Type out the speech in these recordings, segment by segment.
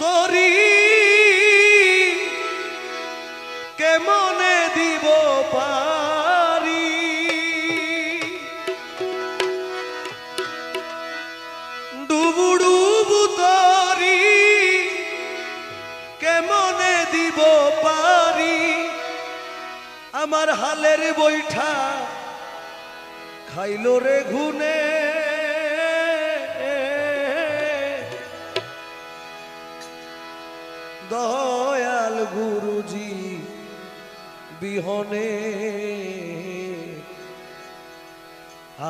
তরি কেমনে দিব পারি? ডুবু ডুবু তরি কেমনে দিব পারি? আমার হালের বৈঠা খাইলো রে ঘুনে দয়াল গুরুজি, বিহনে।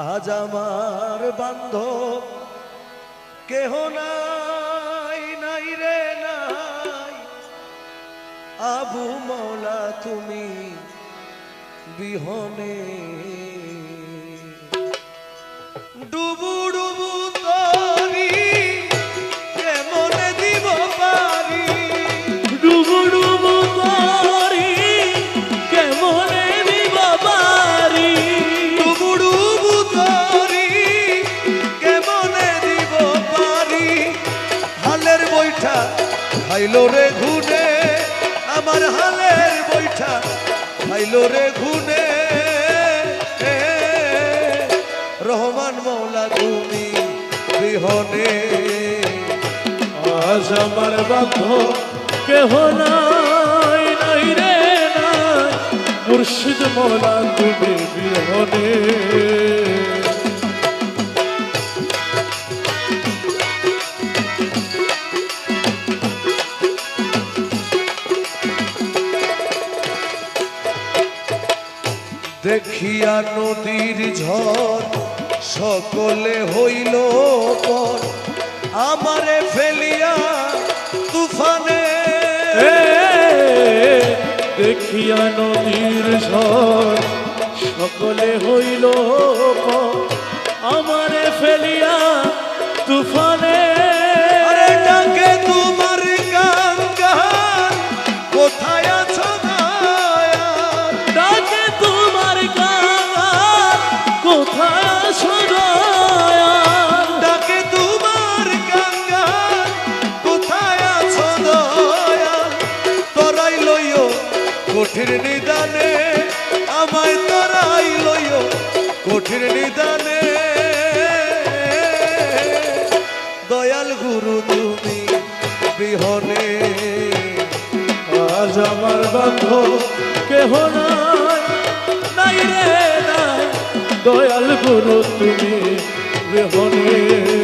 আজ আমার বান্ধব, কেহ নাই নাই রে নাই। আবু মৌলা, তুমি বিহনে। ডুবু খাইলো রে ঘুনে, আমার হালের বৈঠা খাইলো রে ঘুনে। রহমান মৌলা, তুমি বিহনে। আজ আমার বাধ্য কেহ নাই নাই রে নাই। মুর্শিদ মোলা, তুমি বিহনে। দেখিয়া নদীর ঝড় সকলে হইল পর। আমারে ফেলিয়া তুফানে। দেখিয়া নদীর ঝড় সকলে হইল পর, আমারে ফেলিয়া তুফানে। নিদানে, আমায় তোরাই লইও কঠিন নিদানে। দয়াল গুরু, তুমি বিহনে, আজ আমার বান্ধ কেহ নাই রে নাই। দয়াল গুরু, তুমি রেহনে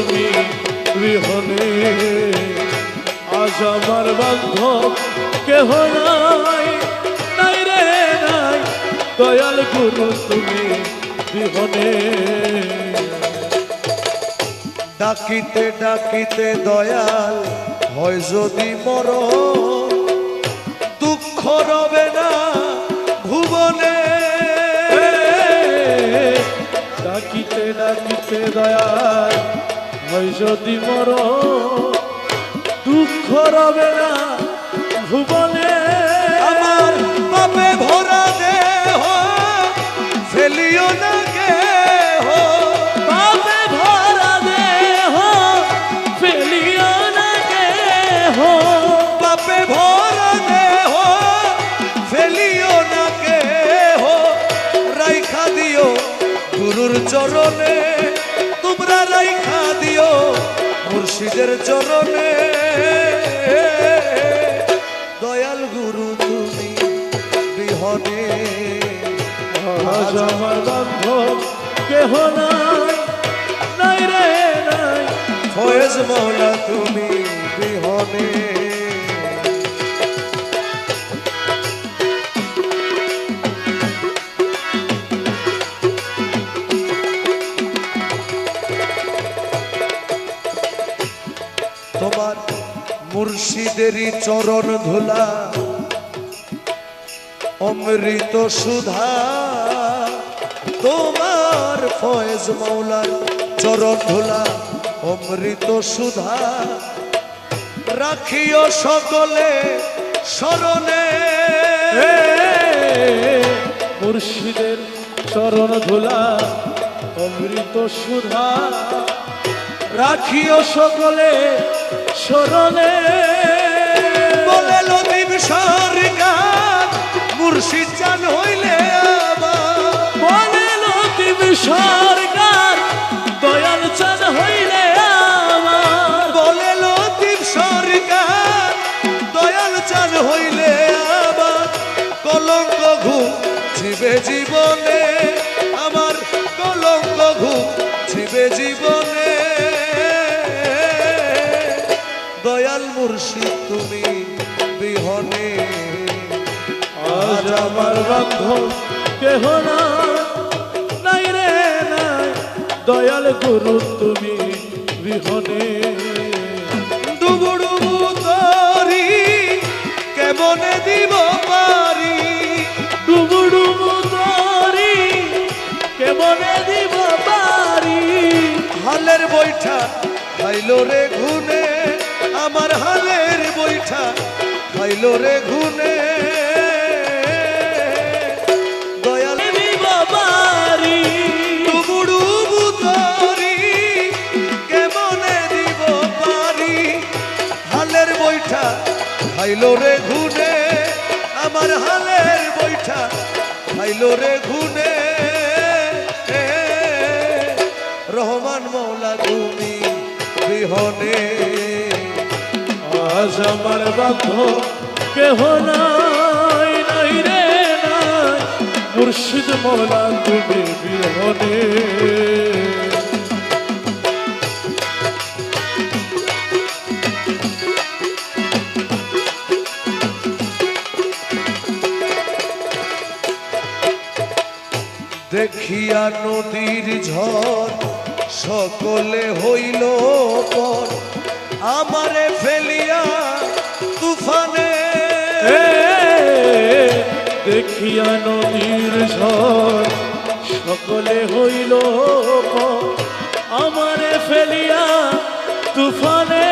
তুমি গৃহনে আজ আমার বান্ধব কেহ নাই নাই রে, নাই। দয়াল গুরু, তুমি গৃহনে ডাকিতে ডাকিতে দয়াল হয় যদি মর দুঃখ রবে না ভুবনে। ডাকিতে ডাকিতে দয়াল হয় যদি মর দুঃখ রবে না ভুবনে। আমার পাপে ভরা দেহ ফেলিও না কেহ। মুর্শিদের চরণে। দয়াল গুরু, তুমি বিহনে আমার কেহ নাই নাই রে নাই। ফয়েজ মৌলা, তুমি বিহনে তোমার মুর্শিদেরই চরণ ধুলা, অমৃত সুধা। তোমার ফয়েজ মৌলার চরণ ধুলা, অমৃত সুধা। রাখিও সকলে স্মরণে মুর্শিদের চরণ ধুলা, অমৃত সুধা। রাখিও সকলে স্মরণে। বলে লতিম সরকার মুর্শিদ চান হইলে বলে লতিম সরকার দয়াল চান হইলে আমার বান্ধব কেহ নাই রে, নাই। দয়াল গুরু, তুমি বিহনে। দিব হালের বৈঠা রে ঘুনে, আমার হালের বৈঠা খাইলো রে ঘুনে। খাইলো রে ঘুনে, আমার হালের বৈঠা। খাইলো রে ঘুনে রহমান মৌলা তুমি বিহনে। আজ আমার বান্ধব কেহ নাই নাই রে নাই। মুর্শিদ মৌলা তুমি বিহনে। দেখিয়া নদীর ঝড় সকলে হইল পর। আমারে ফেলিয়া তুফানে। দেখিয়া নদীর ঝড় সকলে হইল পর, আমারে ফেলিয়া তুফানে।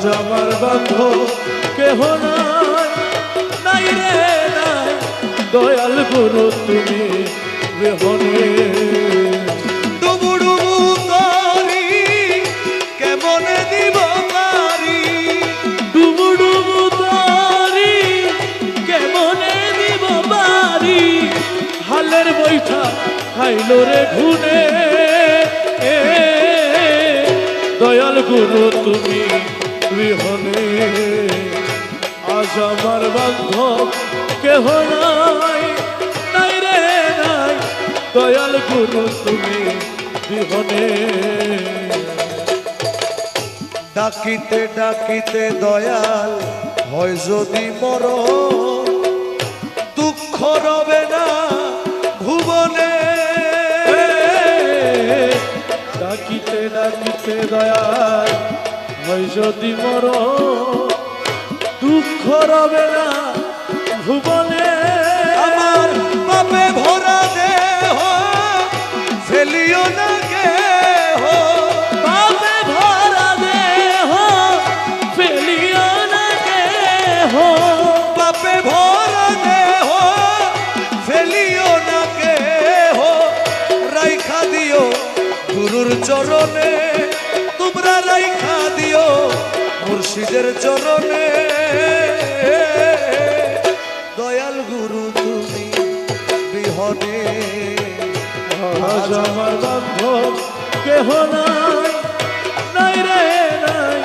আজ আমার বান্ধব কেহ নাই। রে নাই। দয়াল গুরু তুমি বিহনে বৈঠা খাইল রে ঘুনে। এ, দয়াল গুরু তুমি বিহনে আজ আমার বান্ধব কেহ নাই নাই রে নাই। দয়াল গুরু, তুমি বিহনে। ডাকিতে ডাকিতে দয়াল, হয় যদি মর দুঃখ রবে না ভুবনে। ডাকিতে ডাকিতে দয়াল হয় যদি মর দুঃখ রবে না ভুবনে। আমার পাপে ভরা দেহ ফেলিও না কেহ। পাপে ভরা দেহ ফেলিও না কেহ। পাপে ভরা দেহ ফেলিও না কেহ। রাইখা দিও গুরুর চরণে। তোমরা রাইখা দিও মুর্শিদের চরণে। দয়াল গুরু তুমি বিহনে। আজ আমার বান্ধব কেহ নাই নাই রে নাই।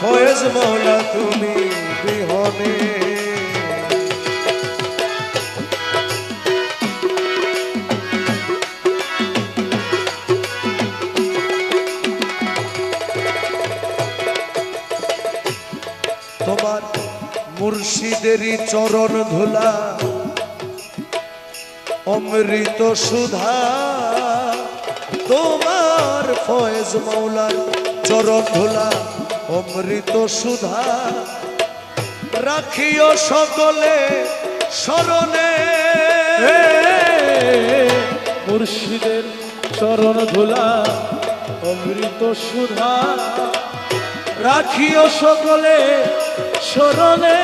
ফয়েজ মৌলা তুমি বিহনে। মুর্শিদেরই চরণ ধুলা, অমৃত সুধা। তোমার ফয়েজ মৌলার চরণ ধুলা, অমৃত সুধা। রাখিও সকলে স্মরণে মুর্শিদের চরণ ধুলা, অমৃত সুধা। রাখিও সকলে স্মরণে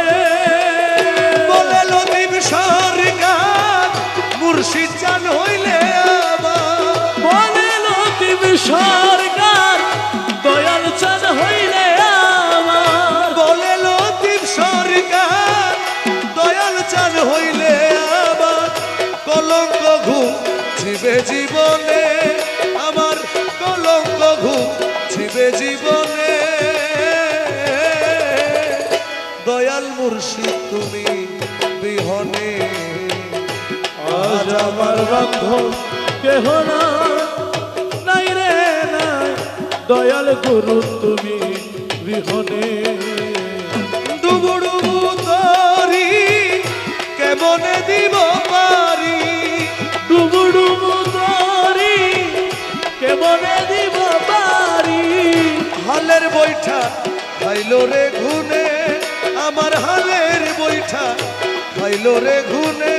জীবনে। দয়াল মুর্শিদ তুমি বিহনে। আজ আমার বান্ধব কেহ না নাই রে নাই। দয়াল গুরু তুমি বিহনে। ডুবুডুবু তরি কেমনে দিব বৈঠা। খাইলো রে ঘুনে আমার হালের বৈঠা। খাইলো রে ঘুনে